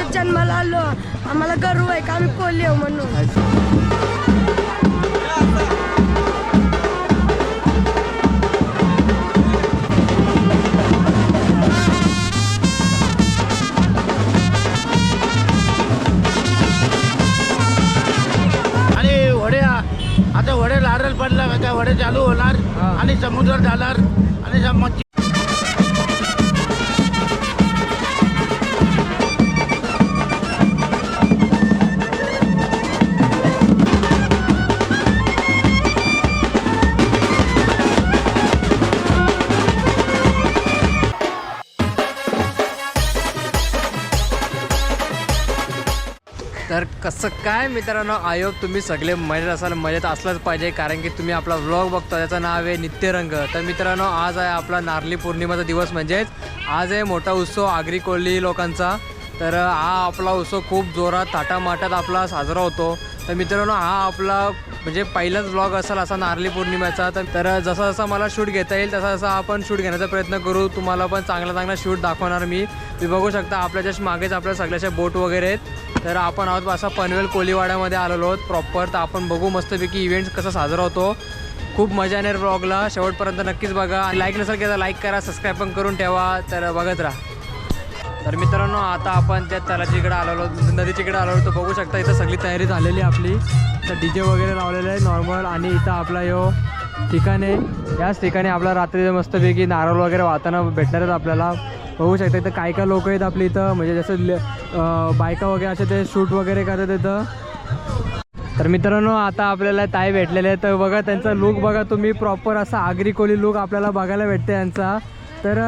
याच्या जन्माला आलो. आम्हाला गर्व आहे का? आम्ही कोली आहो म्हणून. आता वडे लारल पडला का वडे चालू होणार आणि समुद्र जाणार. काय मित्रांनो? आयोग तुम्ही सगळे मजेत असाल मजेत असलाच पाहिजे कारण की तुम्ही आपला व्लॉग बघता त्याचं नाव आहे नित्यरंग. तर मित्रांनो आज आहे आपला नारली पौर्णिमाचा दिवस म्हणजेच आज आहे मोठा उत्सव आगरी कोल्ली लोकांचा. तर हा आपला उत्सव खूप जोरात थाटामाटात आपला साजरा होतो. तर मित्रांनो हा आपला म्हणजे पहिलाच व्लॉग असेल असा नारली पौर्णिमेचा. तर जसा जसा मला शूट घेता येईल तसा जसा आपण शूट घेण्याचा प्रयत्न करू. तुम्हाला पण चांगला चांगला शूट दाखवणार मी. तुम्ही बघू शकता आपल्या जस्ट मागेच आपल्या सगळ्याच्या बोट वगैरे आहेत. तर आपण आहोत असा पनवेल कोलीवाड्यामध्ये आलेलो आहोत. प्रॉपर तर आपण बघू मस्तपैकी इव्हेंट्स कसा साजरा होतो. खूप मजा येणार ब्लॉगला शेवटपर्यंत नक्कीच बघा. लाईक नसेल केला लाईक करा सबस्क्राईब पण करून ठेवा. तर बघत राहा. तर मित्रांनो आता आपण त्या तलाचीकडे आलेलो म्हणजे नदीच्याकडे आलेलो तर बघू शकता इथं सगळी तयारी झालेली आहे आपली. तर डी जे वगैरे लावलेलं आहे नॉर्मल आणि इथं आपला यो ठिकाण आहे. याच ठिकाणी आपला रात्री मस्तपैकी नारळ वगैरे वाहताना भेटणार आहेत आपल्याला. बघू शकता इथं काय काय लोक आहेत आपली इथं. म्हणजे जसं बायका वगैरे असे ते शूट वगैरे करतात इथं. तर मित्रांनो आता आपल्याला ताई भेटलेले आहेत. तर बघा त्यांचा लुक बघा तुम्ही प्रॉपर असा आगरी कोली लुक आपल्याला बघायला भेटते यांचा. तर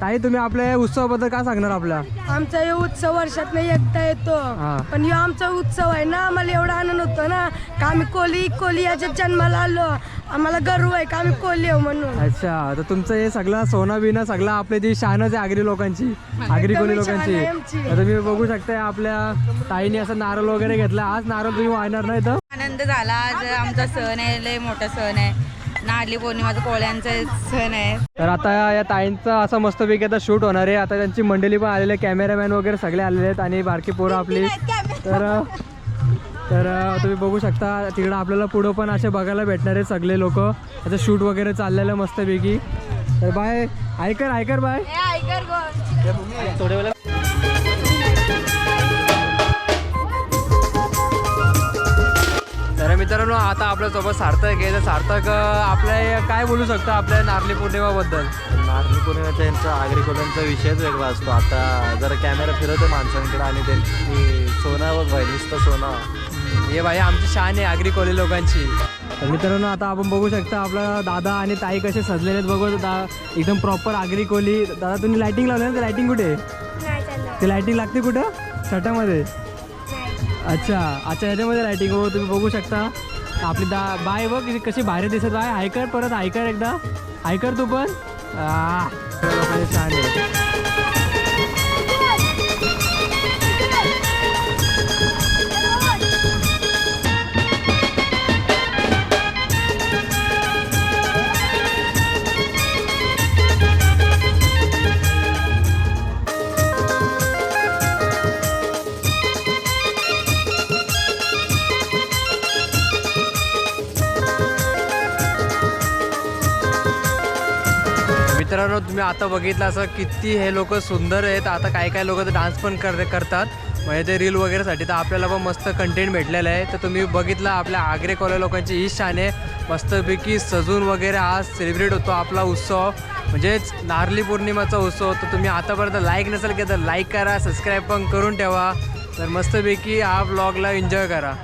ताई तुम्ही आपल्या या उत्सवाबद्दल काय सांगणार आपल्या? आमचा हे उत्सव वर्षात एकदा येतो. हा. पण ह्यो आमचा उत्सव आहे ना आम्हाला एवढा आनंद होतो ना का आम्ही कोली कोली याच्या जन्माला आलो. आम्हाला गर्व आहे का? आम्ही कोली आहो म्हणून. अच्छा तर तुमचं हे सगळं सोनं बिनं सगळं आपली जी शानच आहे आगरी लोकांची. आगरी कोली लोकांची. तर तुम्ही बघू शकता आपल्या ताईने असं नारळ वगैरे घेतला. आज नारळ तुम्ही वाहणार ना इथं आनंद झाला. आज आमचा सण आहे लय मोठा सण आहे. नारली पौर्णिमाचा कोळ्यांचा सण आहे. तर आता या ताईंचं असं मस्तपैकी आता शूट होणार आहे. आता त्यांची मंडळी पण आलेले कॅमेरामॅन वगैरे सगळे आलेले आहेत आणि बारकी पोरं आपली. तर तर तुम्ही बघू शकता तिकडं आपल्याला पुढं पण असे बघायला भेटणार आहेत सगळे लोक. आता शूट वगैरे चाललेलं आहे मस्तपैकी. तर बाय ऐकर ऐकर बाय. थोड्या वेळा तर मित्रांनो आता आपल्यासोबत सार्थक आहे. तर सार्थक आपल्या काय बोलू शकतो आपल्या नारली पौर्णिमाबद्दल? नारळी पौर्णिमेचा यांचा आगरी कोल्यांचा विषयच वेगळा असतो. आता जरा कॅमेरा फिरवतो माणसांकडे आणि त्यांची सोनं भाई नुसतं सोनं. हे भाई आमची शान आहे आगरी कोली लोकांची. तर मित्रांनो आता आपण बघू शकता आपला दादा आणि ताई कसे सजलेले आहेत. बघू दा एकदम प्रॉपर आगरी कोली दादा तुम्ही लाइटिंग लावली ना? लाइटिंग कुठे? आहे? ती लाइटिंग लागते कुठं? छटामध्ये अच्छा अच्छा ह्याच्यामध्ये लाइटिंग हो तुम्ही बघू शकता. आपली दा बाय बघ कशी भारी दिसत बाय हायकर परत हायकर एकदा. हायकर तू पण. लोकांची शान आहे. तुम्ही आता बघितलं असं किती हे लोक सुंदर आहेत. आता काही काही लोक डान्स पण कर करतात. म्हणजे ते रील वगैरेसाठी तर आपल्याला पण मस्त कंटेंट भेटलेलं आहे. तर तुम्ही बघितलं आपल्या आग्रे कॉलेज लोकांची ही शान. आहे मस्तपैकी सजून वगैरे आज सेलिब्रेट होतो आपला उत्सव. म्हणजेच नारली पौर्णिमाचा उत्सव. तर तुम्ही आतापर्यंत लाईक नसेल केलं तर लाईक करा सबस्क्राईब पण करून ठेवा. तर मस्तपैकी हा ब्लॉगला एन्जॉय करा.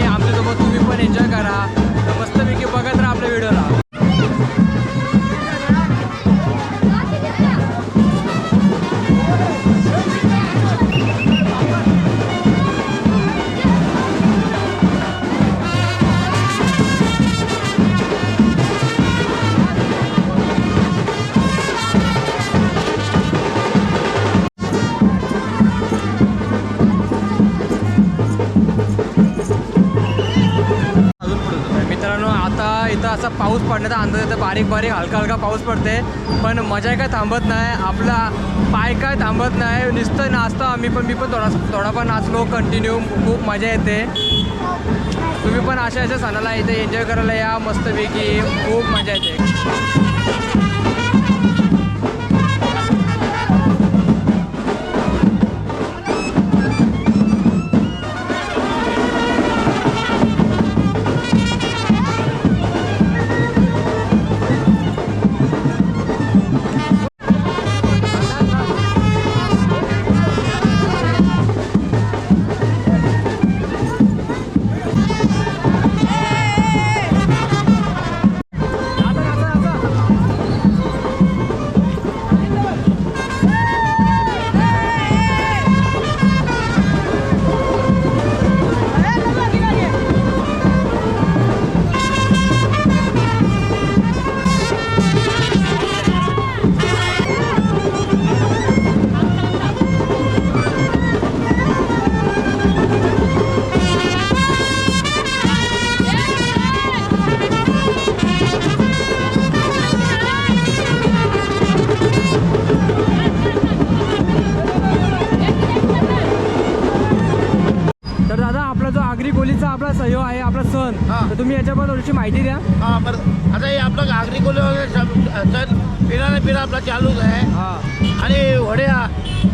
आमच्यासोबत तुम्ही पण एन्जॉय करा. असा पाऊस पडण्याचा अंदाज येतो. बारीक बारीक हलका हलका पाऊस पडते. पण मजा काय थांबत नाही. आपला पाय काय थांबत नाही. नुसतं नाचतो आम्ही पण. मी पण थोडा थोडा पण नाचलो. कंटिन्यू खूप मजा येते. तुम्ही पण अशा अशा सणाला इथे एन्जॉय करायला या. मस्तपैकी खूप मजा येते. आपला सहयोग आहे आपला सण हा. तर तुम्ही याच्याबद्दल थोडीशी माहिती द्या हा बरं आता हे आपलं घागरी कोली वगैरे सण पिराने पिरा आपला चालूच आहे हा आणि वड्या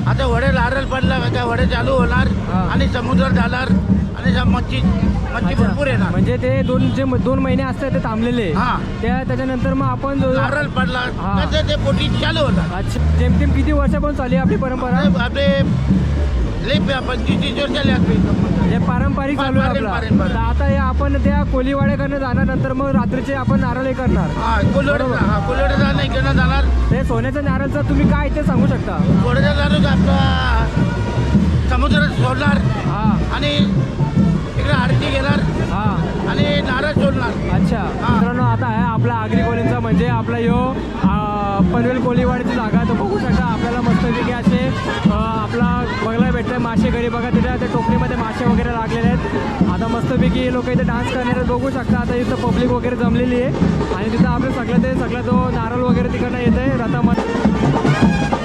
आता वडे लारल पडला का वडे चालू होणार हा. आणि समुद्रात जाणार आणि मच्छी मच्छी अच्छा. भरपूर येणार म्हणजे ते दोन जे म- दोन महिने असतात ते थांबलेले हा. त्या त्याच्यानंतर मग आपण जो- लारल पडला हा. तर ते पोटी चालू होणार अच्छा जेमतेम किती वर्षापासून चालली आहे आपली परंपरा आपले- झाले आपले. म्हणजे पारंपरिक चालू आहे पारंपरिक, आपला. पारंपरिक. तर आता हे आपण त्या कोलीवाड्याकडनं जाणार नंतर मग रात्रीचे आपण नारळ हे करणार. हा बरोबर. हा कोल्हाडे जाणार इकडनं जाणार. ते सोन्याच्या नारळचं तुम्ही काय ते सांगू शकता? कोल्हाडे जाणार आपला समुद्रात सोडणार हा. आणि इकडे आरती घेणार हा. आणि नारळ सोडणार. अच्छा. हा. मित्रांनो आता आहे आपला आगरी कोलींचा म्हणजे आपला यो पनवेल कोलीवाडीची जागा तर बघू शकता. वगैरे बघा तिथे त्या टोकरीमध्ये मासे वगैरे लागलेले आहेत. आता मस्तपैकी लोक इथे डान्स करणारे बघू शकता. आता इथं पब्लिक वगैरे जमलेली आहे. आणि तिथं आपलं सगळं ते सगळं जो नारळ वगैरे तिकडनं येत आहे रथामध्ये